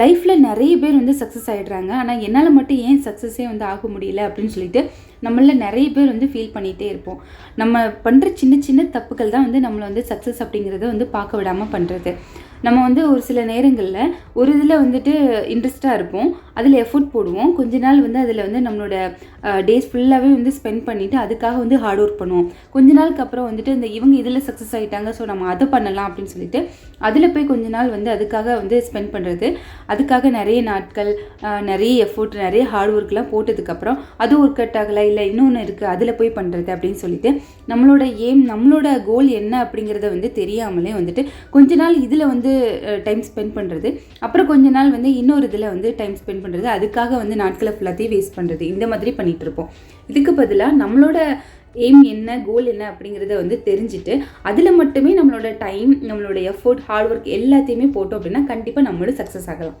லைஃப்பில் நிறைய பேர் வந்து சக்ஸஸ் ஆகிடுறாங்க ஆனால் என்னால் மட்டும் ஏன் சக்ஸஸே வந்து ஆக முடியல அப்படின்னு சொல்லிட்டு நம்மள நிறைய பேர் வந்து ஃபீல் பண்ணிகிட்டே இருப்போம். நம்ம பண்ணுற சின்ன சின்ன தப்புகள் தான் வந்து நம்மளை வந்து சக்ஸஸ் அப்படிங்கிறத வந்து பார்க்க விடாமல் பண்ணுறது நம்ம வந்து ஒரு சில நேரங்களில் ஒரு இதில் வந்துட்டு இன்ட்ரெஸ்ட்டாக இருப்போம். அதில் எஃபோர்ட் போடுவோம். கொஞ்ச நாள் வந்து அதில் வந்து நம்மளோட டேஸ் ஃபுல்லாகவே வந்து ஸ்பெண்ட் பண்ணிவிட்டு அதுக்காக வந்து ஹார்ட் ஒர்க் பண்ணுவோம். கொஞ்ச நாளுக்கு அப்புறம் வந்துட்டு இந்த இவங்க இதில் சக்ஸஸ் ஆகிட்டாங்க ஸோ நம்ம அதை பண்ணலாம் அப்படின்னு சொல்லிட்டு அதில் போய் கொஞ்ச நாள் வந்து அதுக்காக வந்து ஸ்பெண்ட் பண்ணுறது அதுக்காக நிறைய நாட்கள் நிறைய எஃபோர்ட் நிறைய ஹார்ட் ஒர்க்லாம் போட்டதுக்கப்புறம் அது ஒர்க் அவுட் ஆகலை இல்லை இன்னொன்று இருக்குது அதில் போய் பண்ணுறது அப்படின்னு சொல்லிட்டு நம்மளோட ஏம் நம்மளோட கோல் என்ன அப்படிங்கிறத வந்து தெரியாமலே வந்துட்டு கொஞ்ச நாள் இதில் வந்து டைம் ஸ்பெண்ட் பண்ணுறது அப்புறம் கொஞ்ச நாள் வந்து இன்னொரு இதில் வந்து டைம் ஸ்பெண்ட் பண்ணுறது அதுக்காக வந்து நாட்களை ஃபுல்லாத்தையும் வேஸ்ட் பண்ணுறது இந்த மாதிரி பண்ணிட்டு இருப்போம். இதுக்கு பதிலாக நம்மளோட எய்ம் என்ன கோல் என்ன அப்படிங்கிறத வந்து தெரிஞ்சுட்டு அதில் மட்டுமே நம்மளோட டைம் நம்மளோட எஃபோர்ட் ஹார்ட் ஒர்க் எல்லாத்தையுமே போட்டோம் அப்படின்னா கண்டிப்பாக நம்மளும் சக்ஸஸ் ஆகலாம்.